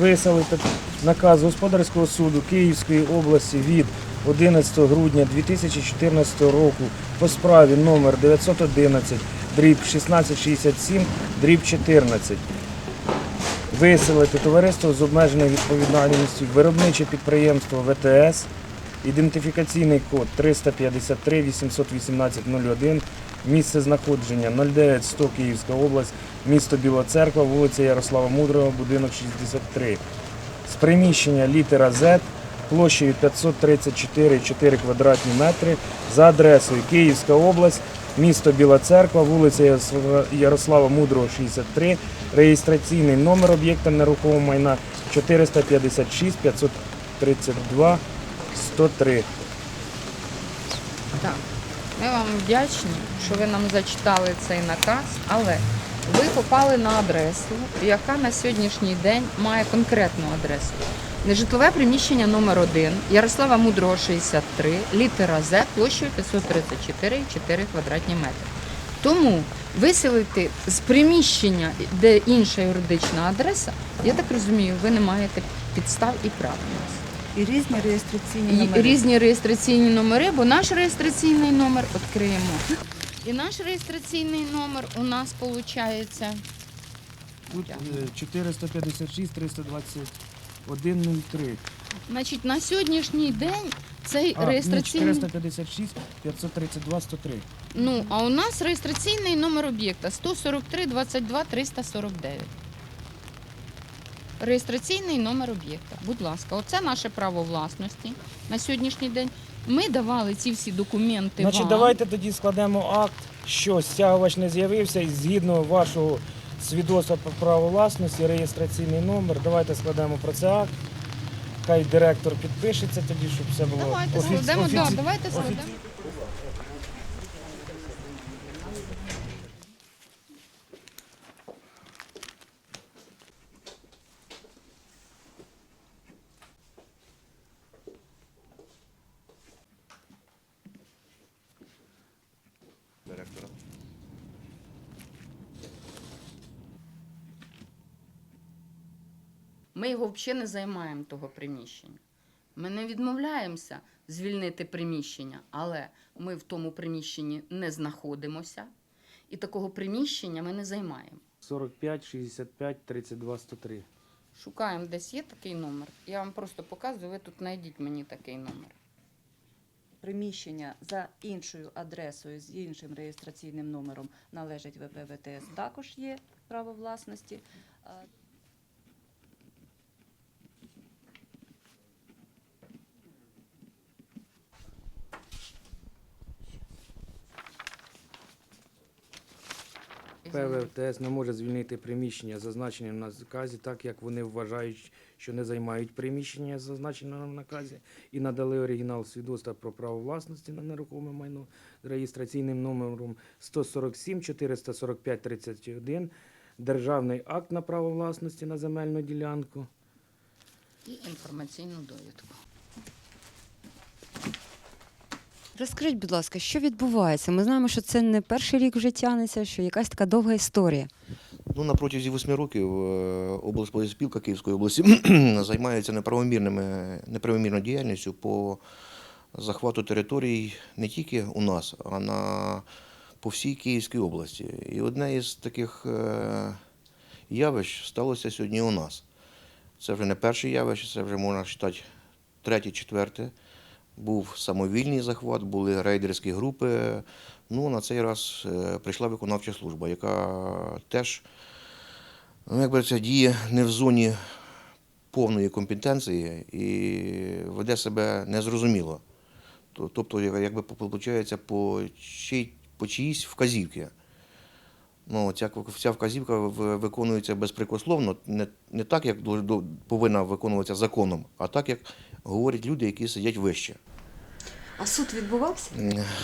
виселити наказ господарського суду Київської області від 11 грудня 2014 року по справі номер 911 дріб 1667 дріб 14 виселити товариство з обмеженою відповідальністю, виробниче підприємство ВТС, ідентифікаційний код 353 818 01, місце знаходження 09100 Київська область, місто Біла Церква, вулиця Ярослава Мудрого, будинок 63. З приміщення літера Z площею 534,4 квадратні метри за адресою Київська область, місто Біла Церква, вулиця Ярослава- Мудрого, 63, реєстраційний номер об'єкта нерухомого майна 456 532 103. Так, ми вам вдячні, що ви нам зачитали цей наказ, але ви попали на адресу, яка на сьогоднішній день має конкретну адресу. Нежитлове приміщення номер 1 Ярослава Мудрого 63, літера З площею 534,4 квадратні метри. Тому виселити з приміщення, де інша юридична адреса, я так розумію, ви не маєте підстав і прав. І різні реєстраційні І номери. різні реєстраційні номери, бо наш реєстраційний номер відкриємо. І наш реєстраційний номер у нас виходить. Тут е, 456 321 03. Значить, на сьогоднішній день цей А, ні, реєстраційний. 456 532 103. Ну, а у нас реєстраційний номер об'єкта 143 22 349. Реєстраційний номер об'єкта. Будь ласка, оце наше право власності на сьогоднішній день. Ми давали ці всі документи. Значить, вам. давайте тоді складемо акт, що стягувач не з'явився і згідно вашого свідоцтва про право власності, реєстраційний номер. Давайте складемо про це акт. Хай директор підпишеться тоді, щоб все було Давайте офіці- складемо, да, давайте складемо. Ми його взагалі не займаємо того приміщення. Ми не відмовляємося звільнити приміщення, але ми в тому приміщенні не знаходимося, і такого приміщення ми не займаємо. 45 65 32 103. Шукаємо, десь є такий номер. Я вам просто показую, ви тут знайдіть мені такий номер. Приміщення за іншою адресою з іншим реєстраційним номером належить ВП ВТС. Також є право власності. ПВТС не може звільнити приміщення, зазначені в наказі, так як вони вважають, що не займають приміщення, зазначене в наказі, і надали оригінал свідоцтва про право власності на нерухоме майно з реєстраційним номером 147 445 31, державний акт на право власності на земельну ділянку. І інформаційну довідку. Розкажіть, будь ласка, що відбувається? Ми знаємо, що це не перший рік вже тягнеться, що якась така довга історія. Ну, на протязі восьми років е, облсполспілка Київської області займається неправомірними, неправомірною діяльністю по захвату територій не тільки у нас, а на, по всій Київській області. І одне із таких е, явищ сталося сьогодні у нас. Це вже не перше явище, це вже можна вважати третє, четверте. Був самовільний захват, були рейдерські групи. Ну, на цей раз е, прийшла виконавча служба, яка теж ну, якби це діє не в зоні повної компетенції і веде себе незрозуміло. Тобто, якби виходить, по, чиїсь вказівки. Ну, ця, ця вказівка виконується безпрекословно, не, не так, як повинна виконуватися законом, а так, як говорять люди, які сидять вище. А суд відбувався?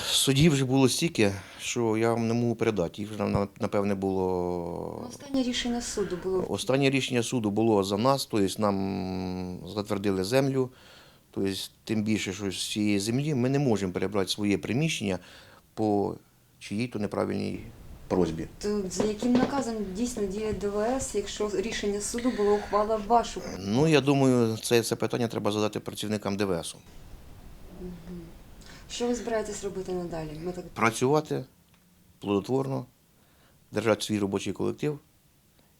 Судів вже було стільки, що я вам не можу передати. Їх вже напевне було. Останнє рішення суду було. Останнє рішення суду було за нас, тобто нам затвердили землю. Тобто, тим більше, що з цієї землі ми не можемо перебрати своє приміщення по чиїй-то неправильній просьбі. То за яким наказом дійсно діє ДВС, якщо рішення суду було ухвала в вашу? Ну, я думаю, це, це питання треба задати працівникам ДВСу. Що ви збираєтесь робити надалі? Ми так Працювати плодотворно, держати свій робочий колектив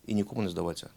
і нікому не здаватися.